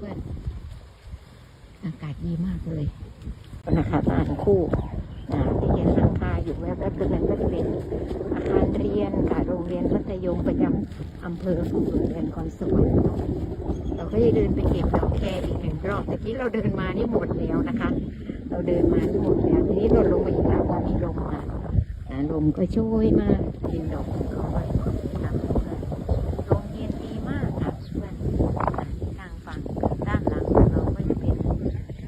พื่อนๆอากาศดีมากเลยนะคะบ้านคู่นะที่เห็นหลังคาอยู่แวบๆตรงนั้นก็จะเป็นอาคารเรียนค่ะโรงเรียนมัธยมประจำอำเภอของโรงเรียนคอนสวรรค์เราก็จะเดินไปเก็บดอกแคอีกหนึ่งรอบแต่ที่เราเดินมานี่หมดแล้วนะคะ เราเดินมาที่หมดแล้วทีนี้เราลงมาอีกแล้วพอมีลมมาอ่าลมก็ช่วยมากกินดอกของเขาไปนะเพื่อนๆลมเย็นดีมากค่ะเพื่อนทางฝั่งด้านหลังของเราก็จะเป็น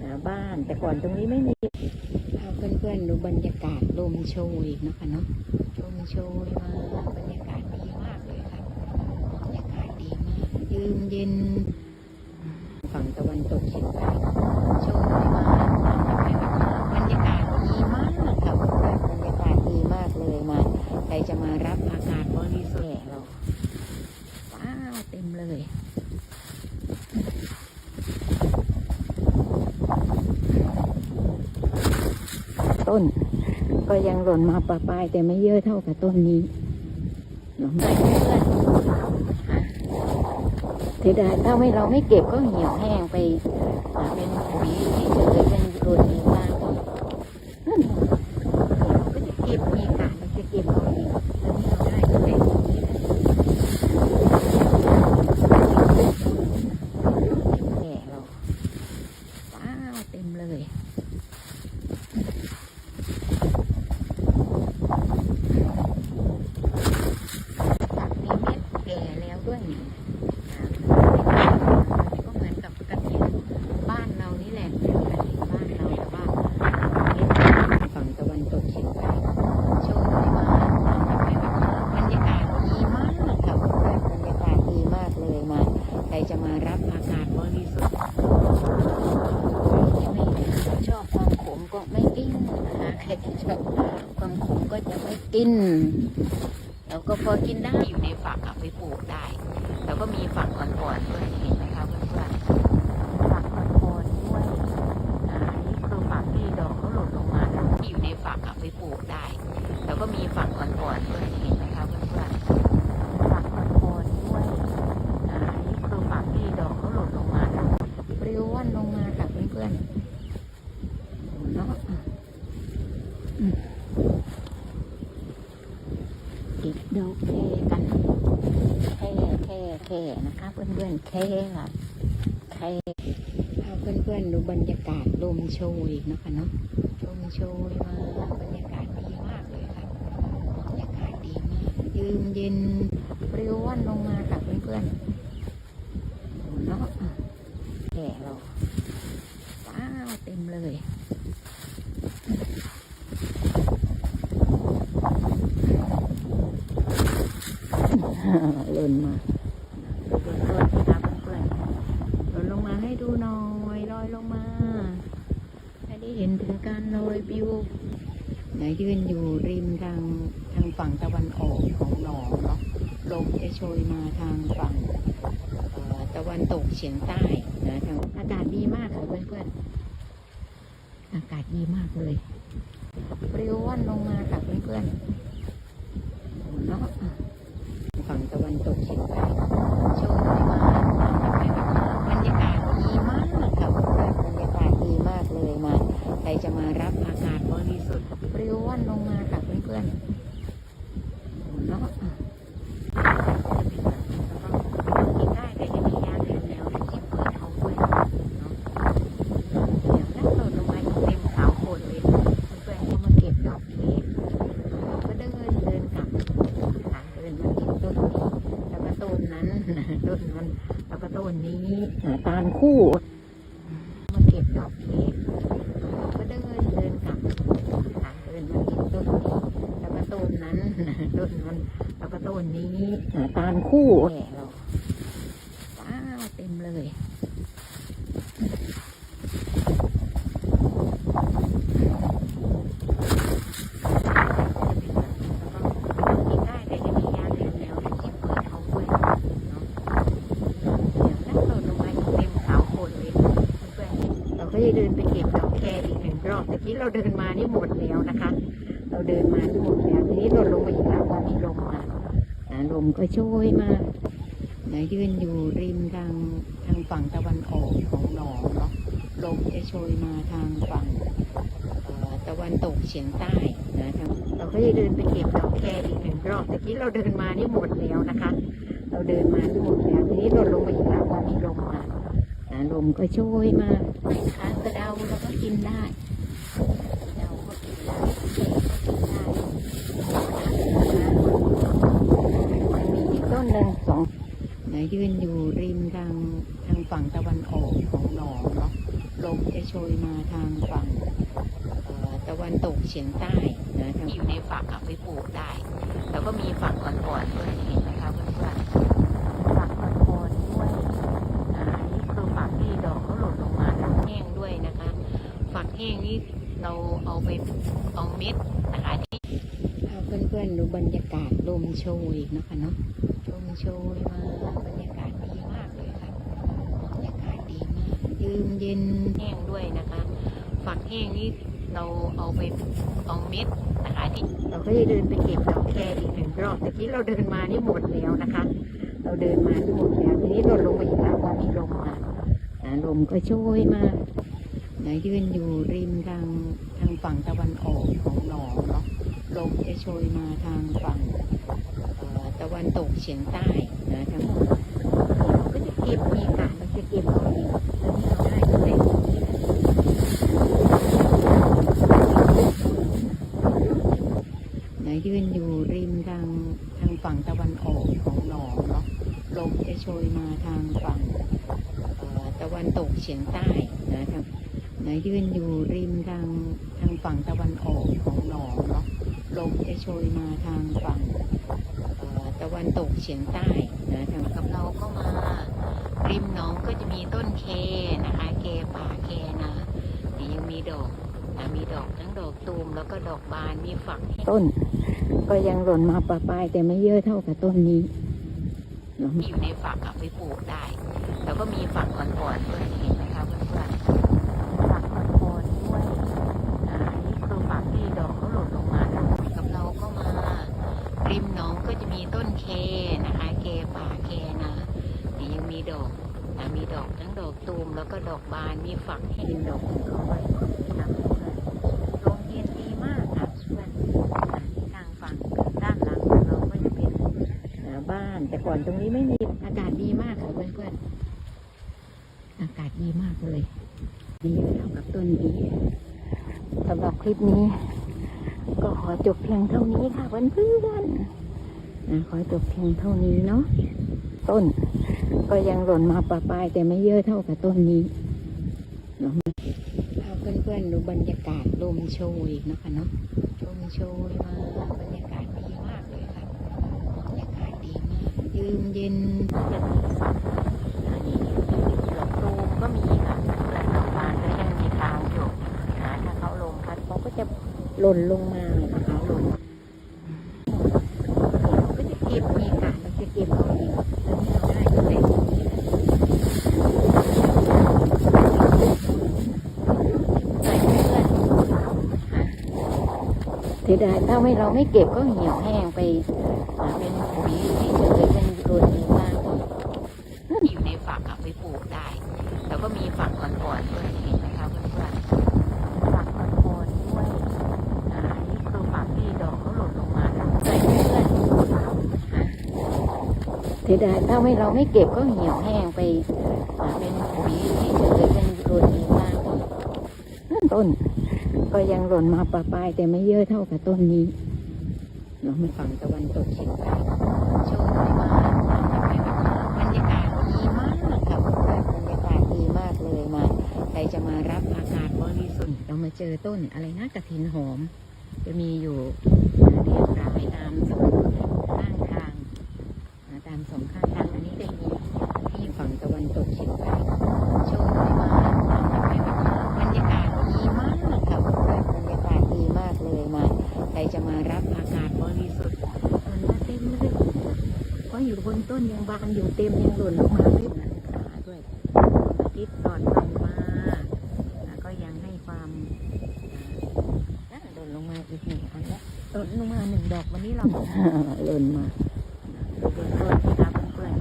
อ่าบ้าน แต่ ก่อนตรงนี้ไม่มีพาเพื่อนๆดูบรรยากาศลมโชยนะคะเนาะลมโชยมาบรรยากาศดีมากเลยค่ะบรรยากาศดีมากยืนเย็นฝั่งตะวันตกเฉียงใต้โชยมาบรรยากาศดีมากค่ะเพื่อนๆบรรยากาศดีมากเลยมาใครจะมารับอากาศบริสุทธิ์เราว้าวเต็มเลย ต้น ก็ยังหล่นมาปะปลายแต่ไม่เยอะเท่ากับต้นนี้หล่นไปเพื่อนเสียดายถ้าไม่เราไม่เก็บก็เหี่ยวแห้งไปเป็นปุ๋ยเฉยๆเป็นโรยดีมาก นั่นไงเราก็จะเก็บมีกะเราจะเก็บเอาเองแล้วนี่เราได้ก็แต่ตรงนี้แหละแก่เราว้าวเต็มเลย ตัดมีเม็ดแก่แล้วด้วยนี่อ่าก็เหมือนกับกระถิ่นบ้านเรานี่แหละกระถิ่นบ้านเราแต่ว่าเม็ดฝั่งตะวันตกเฉียงใต้โชยมาบรรยากาศดีมากค่ะเพื่อนๆบรรยากาศดีมากเลยมา ใครจะมารับอากาศบริสุทธิ์ใครที่ไม่ชอบความขมก็ไม่กินนะคะใครที่ชอบความขม กิน แล้วก็พอกินได้อยู่ในฝักเอาไปปลูกได้ แล้วก็มีฝักอ่อนๆด้วยเห็นไหมคะเพื่อนๆฝักอ่อนๆด้วยอ่านี่คือฝักที่ดอกเขาหล่นลงมาแล้วที่อยู่ในฝักเอาไปปลูกได้ แล้วก็มีฝักอ่อนๆด้วยเห็นไหมคะเพื่อนๆฝักอ่อนๆด้วยอ่านี่คือฝักที่ดอกเขาหล่นลงมาแล้วปลิวว่อนลงมาค่ะเพื่อนๆเนาะอืม เก็บดอกแคกันแค่แค่แค่นะคะเพื่อนๆแค่ค่ะแค่พาเพื่อนดูบรรยากาศลมโชยนะคะเนาะลมโชยมาบรรยากาศดีมากเลยค่ะบรรยากาศดีมากยืนเย็นปลิวว่อนลงมาค่ะเพื่อนๆเนาะแก่เราว้าวเต็มเลย หล่นมาดูบนต้นนะคะเพื่อนๆหล่นลงมาให้ดูหน่อยลอยลงมาให้ได้เห็นถึงการลอยปิวไหนยืนอยู่ริมทางทางฝั่งตะวันออกของหนองเนาะลมจะโชยมาทางฝั่งตะวันตกเฉียงใต้นะทางอากาศดีมากค่ะเพื่อนๆอากาศดีมากเลยปลิวว่อนลงมาค่ะเพื่อนๆเนาะ ฝั่งตะวันตกเฉียงใต้โชยมาบรรยากาศดีมากค่ะเพื่อนๆบรรยากาศดีมากเลยมา ใครจะมารับอากาศบริสุทธิ์ปลิวว่อนลงมาค่ะเพื่อนๆเนาะกินได้แต่จะมียาเหลวๆที่เพื่อนเอาด้วยเนาะเดี๋ยวนั่งหล่นลงมาเต็มขาวโพดเลยเพื่อนๆก็มาเก็บดอกเค้กก็เดินเดินกลับ ค่ะเดินมาที่ต้นนี้แล้วก็ต้ นั้นต้นนั้นแล้วก็ต้นนี้ตาลคู่มาเก็บดอกเค้กก็เดินเดินกลับทางเดินมาเก็บต้นนี้แล้วก็ต้นนั้นต้นนั้นแล้วก็ต้นนี้ตาลคู่แก่เราว้าวเต็มเลย กินได้แต่จะมียาเหลวๆที่เพื่อนเอาด้วยเนาะเดี๋ยวนั่งหล่นลงมาเต็มขาวโพดเลยเพื่อนๆเราก็จะเดินไปเก็บดอกแคอีก หนึ่อบแต่ที่เราเดินมานี่หมดแล้วนะคะ เราเดินมาที่หมดแล้วทีนี้เราลงมาอีกแล้วพอมีลมมาอ่าลมก็ช่วยมากไหนยืนอยู่ริมทางทางฝั่งตะวันออกของหนองเนาะลมจะโชยมาทางฝั่งตะวันตกเฉียงใต้นะทางเราก็จะเดินไปเก็บดอกแคอีกหนึ่งรอบตะกี้เราเดินมานี่หมดแล้วนะคะ เราเดินมาที่หมดแล้วทีนี้ลดลงมาอีกแล้วพอมีลมมาอ่าลมก็โชยมานะคะกระเดาเราก็กินได้ ต้นหนึ่งสองนะยืนอยู่ริมทางทางฝั่งตะวันออกของหนองเนาะลมจะโชยมาทางฝั่งตะวันตกเฉียงใต้นะทางอยู่ในฝักเอาไปปลูกได้ แล้วก็มีฝักอ่อนๆด้วยเห็นไหมคะเพื่อนๆฝักอ่อนๆด้วยอ่านี่คือฝักที่ดอกเขาหล่นลงมาแล้วแห้งด้วยนะคะ ฝักแห้งนี่ เราเอาไปเอาเม็ดนะคะที่เอาเพื่อนๆดูบรรยากาศลมโชยนะคะเนาะลมโชยมาบรรยากาศดีมากเลยค่ะบรรยากาศดีมากยืมเย็นแห้งด้วยนะคะฝักแห้งนี่เราเอาไปเอาเม็ดนะคะที่เราก็จะเดินไปเก็บดอกแคอีกหนึ่งรอบตะกี้เราเดินมานี่หมดแล้วนะคะ เราเดินมาที่หมดแล้วทีนี้ลดลงมาอีกแล้วพอมีลมมาอ่าลมก็โชยมา นะยืนอยู่ริมทางทางฝั่งตะวันออกของหนองเนาะลมจะโชยมาทางฝั่งตะวันตกเฉียงใต้นะทางเราก็จะเก็บมีกาเราจะเก็บเอาเองแล้วที่เราได้แต่นะยืนอยู่ริมทางทางฝั่งตะวันออกของหนองเนาะลมจะโชยมาทางฝั่งตะวันตกเฉียงใต้นะทา งนะยืนอยู่ริมทางทางฝั่งตะวันออกของหนองเนาะลมจะโชยมาทางฝั่งเอ่อตะวันตกเฉียงใต้นะทางกับเราก็มาริมหนองก็จะมีต้นเคนะคะ เคป่าเคนะนี่ยังมีดอกนะมีดอกทั้งดอกตูมแล้วก็ดอกบานมีฝักต้น ก็ยังหล่นมาปะปลายแต่ไม่เยอะเท่ากับต้นนี้ที่อยู่ในฝักเอาไปปลูกได้ แล้วก็มีฝักอ่อนๆด้วยเห็นไหมคะเพื่อนๆฝักอ่อนๆด้วยอ่านี่คือฝักที่ดอกเขาหล่นลงมาแล้วกับเราก็มา ริมหนองก็ จะมีต้นเคนะคะ เคป่าเคนะนี่ยังมีดอกนะมีดอกทั้งดอกตูมแล้วก็ดอกบานมีฝักให้ดินดอกของเขาไว้นะเพื่อนๆลมเย็นดีมากค่ะเพื่อนที่ทางฝั่งด้านหลังของเราก็จะเป็นบ้าน แต่ก่อนตรงนี้ไม่มีอากาศดีมากค่ะเพื่อนๆอากาศดีมากเลย ดีเท่ากับต้นนี้สำหรับคลิปนี้ ก็ขอจบเพียงเท่านี้ค่ะเพื่อนๆน ขอจบเพียงเท่านี้เนาะต้น ก็ยังหล่นมาปะปลายแต่ไม่เยอะเท่ากับต้นนี้เนาะเอาเพื่อนๆดูบรรยากาศลมโชยนะคะเนาะลมโชยมาบรรยากาศดีมากเลยค่ะบรรยากาศดีมากยืมเย็นจะมีฝักอันนี้ดอกตูมก็มีค่ะและดอกบาก็ยังมีทางอยู่นะถ้าเขาลมพัดเขาก็จะหล่นลงมานะคะหล่นก็จะเก็บมีค่ะเราจะเก็บเอาเองแล้วที่เราได้ก็แต่เสียดายถ้าไม่เราไม่เก็บก็เหี่ยวแห้งไปเป็นปุ๋ยที่จะเลยเป็นโดนดีมากอยู่ในฝักเอาไปปลูกได้ แล้วก็มีฝักอ่อนๆด้วยเห็นไหมคะเพื่อนๆฝักอ่อนๆด้วยอ่านี่คือฝักที่ดอกเขาหล่นลงมาใส่เพื่อนเสียดายถ้าไม่เราไม่เก็บก็เหี่ยวแห้งไปเป็นปุ๋ยที่จะเลยเป็นโดนดีมากต้น ก็ยังหล่นมาปะปลายแต่ไม่เยอะเท่ากับต้นนี้เนาะมันฝั่งตะวันตกเฉียงใต้โชคดีมาบรรยากาศดีมากค่ะเพื่อนบรรยากาศดีมากเลยมา ใครจะมารับอากาศบริสุทธิ์เรามาเจอต้นอะไรนะกระถินหอม จะมีอยู่เรียงรายตามสองข้างทางอ่าตามสองข้างทางอันนี้จะมีที่ฝั่งตะวันตกเฉียงใต้โชคดีมา จะมารับอากาศบริสุทธิ์มันมาเต็มเลยเพราะอยู่บนต้นยังบานอยู่เต็มยังหล่นลงมาเต็มด้วยอาทิตย์ตอดไปมาก็ยังให้ความหล่นลงมาอีกหนึ่งอันแล้วหล่นลงมาหนึ่งดอกวันนี้เราหล่นมาหล่นเพื่อนครับเพื่อน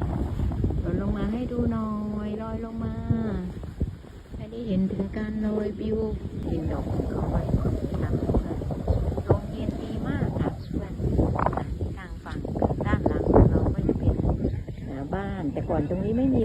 หล่นลงมาให้ดูหน่อยลอยลงมาให้ได้เห็นถึงการลอยปิวเห็นดอกของเขาไป ก่อนตรงนี้ไม่มี